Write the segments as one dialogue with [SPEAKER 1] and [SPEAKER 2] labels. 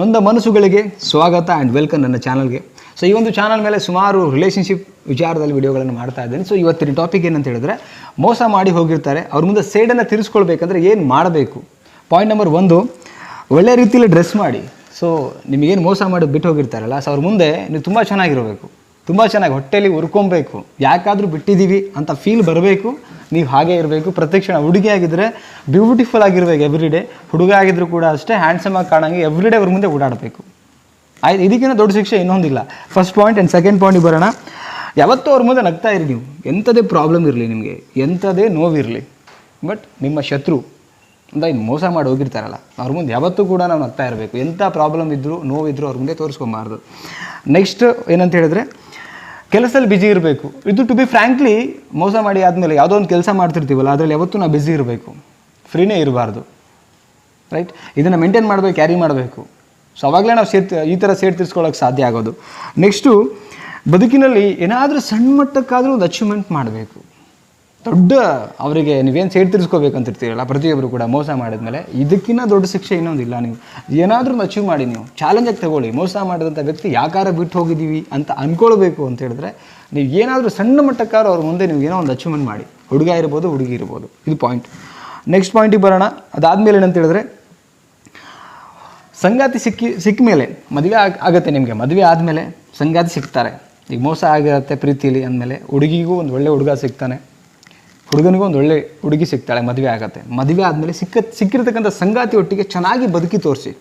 [SPEAKER 1] ನೊಂದ ಮನಸ್ಸುಗಳಿಗೆ ಸ್ವಾಗತ and welcome ನನ್ನ ಚಾನಲ್ಗೆ. ಸೊ ಈ ಒಂದು ಚಾನಲ್ ಮೇಲೆ ಸುಮಾರು ರಿಲೇಷನ್ಶಿಪ್ ವಿಚಾರದಲ್ಲಿ ವಿಡಿಯೋಗಳನ್ನು ಮಾಡ್ತಾ ಇದ್ದೀನಿ. ಸೊ ಇವತ್ತಿನ ಟಾಪಿಕ್ ಏನಂತ ಹೇಳಿದ್ರೆ, ಮೋಸ ಮಾಡಿ ಹೋಗಿರ್ತಾರೆ, ಅವ್ರ ಮುಂದೆ ಸೇಡನ್ನು ತಿರ್ಸ್ಕೊಳ್ಬೇಕಂದ್ರೆ ಏನು ಮಾಡಬೇಕು? ಪಾಯಿಂಟ್ ನಂಬರ್ ಒಂದು, ಒಳ್ಳೆ ರೀತಿಯಲ್ಲಿ ಡ್ರೆಸ್ ಮಾಡಿ. ಸೊ ನಿಮಗೇನು ಮೋಸ ಮಾಡಿ ಬಿಟ್ಟು ಹೋಗಿರ್ತಾರಲ್ಲ ಸೊ ಅವ್ರ ಮುಂದೆ ನೀವು ತುಂಬ ಚೆನ್ನಾಗಿರಬೇಕು. ತುಂಬ ಚೆನ್ನಾಗಿ ಹೊಟ್ಟೆಲಿ ಹುರ್ಕೊಬೇಕು ಯಾಕಾದರೂ ಬಿಟ್ಟಿದ್ದೀವಿ ಅಂತ ಫೀಲ್ ಬರಬೇಕು. ನೀವು ಹಾಗೆ ಇರಬೇಕು. ಪ್ರತಿಕ್ಷಣ ಹುಡುಗಿ ಆಗಿದ್ದರೆ ಬ್ಯೂಟಿಫುಲ್ ಆಗಿರ್ಬೇಕು ಎವ್ರಿ ಡೇ ಹುಡುಗ ಆಗಿದ್ರು ಕೂಡ ಅಷ್ಟೇ ಹ್ಯಾಂಡ್ಸಮ್ ಆಗಿ ಕಾಣಂಗೆ ಎವ್ರಿ ಡೇ ಅವ್ರ ಮುಂದೆ ಓಡಾಡಬೇಕು. ಆಯ್ತು, ಇದಕ್ಕಿಂತ ದೊಡ್ಡ ಶಿಕ್ಷೆ ಇನ್ನೊಂದಿಲ್ಲ. First point and second point ಬರೋಣ. ಯಾವತ್ತೂ ಅವ್ರ ಮುಂದೆ ನಗ್ತಾ ಇರಿ ನೀವು. ಎಂಥದೇ ಪ್ರಾಬ್ಲಮ್ ಇರಲಿ ನಿಮಗೆ. ಎಂಥದೇ ನೋವಿರಲಿ. ಬಟ್ ನಿಮ್ಮ ಶತ್ರು ಅಂತ ಇನ್ನು ಮೋಸ ಮಾಡಿ ಹೋಗಿರ್ತಾರಲ್ಲ, ಅವ್ರ ಮುಂದೆ ಯಾವತ್ತೂ ಕೂಡ ನಾವು ನಗ್ತಾ ಇರಬೇಕು. ಎಂಥ ಪ್ರಾಬ್ಲಮ್ ಇದ್ದರೂ ನೋವಿದ್ರೂ ಅವ್ರ ಮುಂದೆ ತೋರಿಸ್ಕೊಬಾರ್ದು. ನೆಕ್ಸ್ಟ್ ಏನಂತ ಹೇಳಿದ್ರೆ ಕೆಲಸದಲ್ಲಿ ಬಿಜಿ ಇರಬೇಕು. ಇದು ಟು ಬಿ ಫ್ರ್ಯಾಂಕ್ಲಿ ಮೋಸ ಮಾಡಿ ಆದಮೇಲೆ ಯಾವುದೋ ಒಂದು ಕೆಲಸ ಮಾಡ್ತಿರ್ತೀವಲ್ಲ, ಅದರಲ್ಲಿ ಯಾವತ್ತೂ ನಾವು ಬ್ಯುಸಿ ಇರಬೇಕು. ಫ್ರೀನೇ ಇರಬಾರ್ದು. ರೈಟ್ ಇದನ್ನು ಮೇಂಟೈನ್ ಮಾಡಬೇಕು ಕ್ಯಾರಿ ಮಾಡಬೇಕು. ಸೊ ಅವಾಗಲೇ ನಾವು ಸೇರ್ತಿ, ಈ ಥರ ಸೇರ್ ತೀರಿಸ್ಕೊಳ್ಳೋಕೆ ಸಾಧ್ಯ ಆಗೋದು. ನೆಕ್ಸ್ಟು ಬದುಕಿನಲ್ಲಿ ಏನಾದರೂ ಸಣ್ಣ ಮಟ್ಟಕ್ಕಾದರೂ ಒಂದು ಅಚೀವ್ಮೆಂಟ್ ಮಾಡಬೇಕು. ದೊಡ್ಡ ಅವರಿಗೆ ನೀವೇನು ಸೇಡ್ ತೀರಿಸ್ಕೋಬೇಕಂತಿರ್ತೀರಲ್ಲ ಪ್ರತಿಯೊಬ್ಬರು ಕೂಡ ಮೋಸ ಮಾಡಿದ್ಮೇಲೆ ಇದಕ್ಕಿಂತ ದೊಡ್ಡ ಶಿಕ್ಷೆ ಇನ್ನೊಂದಿಲ್ಲ ನೀವು. ಏನಾದರೂ ಅಚೀವ್ ಮಾಡಿ ನೀವು. ಚಾಲೆಂಜಾಗಿ ತಗೊಳ್ಳಿ. ಮೋಸ ಮಾಡಿದಂಥ ವ್ಯಕ್ತಿ ಯಾಕಾರ ಬಿಟ್ಟು ಹೋಗಿದ್ದೀವಿ ಅಂತ ಅಂದ್ಕೊಳ್ಬೇಕು ಅಂತ ಹೇಳಿದ್ರೆ ನೀವು ಏನಾದರೂ ಸಣ್ಣ ಮಟ್ಟಕ್ಕಾರು ಅವ್ರ ಮುಂದೆ ನೀವು ಏನೋ ಒಂದು ಅಚೀವ್ಮೆಂಟ್ ಮಾಡಿ. ಹುಡುಗ ಇರ್ಬೋದು, ಹುಡುಗಿ ಇರ್ಬೋದು. ಇದು ಪಾಯಿಂಟ್ ನೆಕ್ಸ್ಟ್ ಪಾಯಿಂಟಿಗೆ ಬರೋಣ. ಅದಾದಮೇಲೆ ಏನಂತ ಹೇಳಿದ್ರೆ, ಸಂಗಾತಿ ಸಿಕ್ಕಿ ಸಿಕ್ಕ ಮೇಲೆ ಮದುವೆ ಆಗ, ಆಗುತ್ತೆ ನಿಮಗೆ. ಮದುವೆ ಆದಮೇಲೆ ಸಂಗಾತಿ ಸಿಗ್ತಾರೆ ಈಗ ಮೋಸ ಆಗಿರುತ್ತೆ ಪ್ರೀತಿಲಿ ಅಂದಮೇಲೆ ಹುಡುಗಿಗೂ ಒಂದು ಒಳ್ಳೆ ಹುಡುಗ ಸಿಗ್ತಾನೆ. ಹುಡುಗನಿಗೂ ಒಂದು ಒಳ್ಳೆ ಹುಡುಗಿ ಸಿಗ್ತಾಳೆ, ಮದುವೆ ಆಗುತ್ತೆ. ಮದುವೆ ಆದಮೇಲೆ ಸಿಕ್ಕ, ಸಿಕ್ಕಿರ್ತಕ್ಕಂಥ ಸಂಗಾತಿ ಒಟ್ಟಿಗೆ ಚೆನ್ನಾಗಿ ಬದುಕಿ ತೋರಿಸಿ.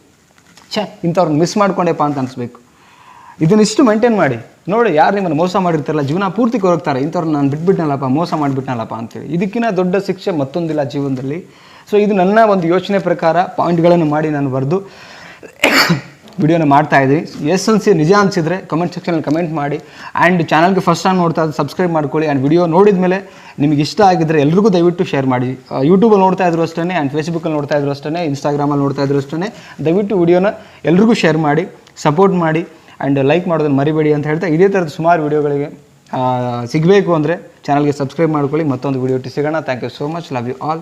[SPEAKER 1] ಛೇ, ಇಂಥವ್ರನ್ನ ಮಿಸ್ ಮಾಡ್ಕೊಂಡೆಪ್ಪ ಅಂತ ಅನಿಸ್ಬೇಕು. ಇದನ್ನಿಷ್ಟು ಮೇಂಟೈನ್ ಮಾಡಿ. ನೋಡಿ, ಯಾರು ನಿಮ್ಮನ್ನು ಮೋಸ ಮಾಡಿರ್ತಾರಲ್ಲ, ಜೀವನ ಪೂರ್ತಿ ಕೊರಗ್ತಾರೆ. ಇಂಥವ್ರು ನಾನು ಬಿಟ್ಬಿಟ್ನಲ್ಲಪ್ಪ, ಮೋಸ ಮಾಡಿಬಿಟ್ನಲ್ಲಪ್ಪ ಅಂತೇಳಿ. ಇದಕ್ಕಿಂತ ದೊಡ್ಡ ಶಿಕ್ಷೆ ಮತ್ತೊಂದಿಲ್ಲ ಜೀವನದಲ್ಲಿ. ಸೊ ಇದು ನನ್ನ ಒಂದು ಯೋಚನೆ ಪ್ರಕಾರ ಪಾಯಿಂಟ್ಗಳನ್ನು ಮಾಡಿ ನಾನು ಬರೆದು ವಿಡಿಯೋನ ಮಾಡ್ತಾ ಇದ್ದೀವಿ ಎಸ್ ಅನ್ಸಿ, ನಿಜ ಅನಿಸಿದ್ರೆ ಕಮೆಂಟ್ ಸೆಕ್ಷನಲ್ಲಿ ಕಮೆಂಟ್ ಮಾಡಿ. ಆ್ಯಂಡ್ ಚಾನಲ್ಗೆ ಫಸ್ಟ್ ಟೈಮ್ ನೋಡ್ತಾ ಇದ್ದರೆ ಸಬ್ಸ್ಕ್ರೈಬ್ ಮಾಡ್ಕೊಳ್ಳಿ. ಆ್ಯಂಡ್ ವಿಡಿಯೋ ನೋಡಿದ ಮೇಲೆ ನಿಮಗೆ ಇಷ್ಟ ಆಗಿದ್ರೆ ಎಲ್ರಿಗೂ ದಯವಿಟ್ಟು ಶೇರ್ ಮಾಡಿ. ಯೂಟ್ಯೂಬಲ್ಲಿ ನೋಡ್ತಾ ಇದ್ರು ಅಷ್ಟೇ ಆ್ಯಂಡ್ ಫೇಸ್ಬುಕ್ಕಲ್ಲಿ ನೋಡ್ತಾ ಇದ್ರು ಅಷ್ಟೇ ಇನ್ಸ್ಟಾಗ್ರಾಮಲ್ಲಿ ನೋಡ್ತಾ ಇದ್ರು ಅಷ್ಟೇ ದಯವಿಟ್ಟು ವಿಡಿಯೋನ ಎಲ್ರಿಗೂ ಶೇರ್ ಮಾಡಿ ಸಪೋರ್ಟ್ ಮಾಡಿ ಆ್ಯಂಡ್ ಲೈಕ್ ಮಾಡೋದನ್ನು ಮರಿಬೇಡಿ ಅಂತ ಹೇಳ್ತಾ ಇದೇ ಥರದ ಸುಮಾರು ವಿಡಿಯೋಗಳಿಗೆ ಸಿಗಬೇಕು ಅಂದರೆ ಚಾನಲ್ಗೆ ಸಬ್ಸ್ಕ್ರೈಬ್ ಮಾಡ್ಕೊಳ್ಳಿ. ಮತ್ತೊಂದು ವಿಡಿಯೋ ಸಿಗೋಣ. Thank you so much love you all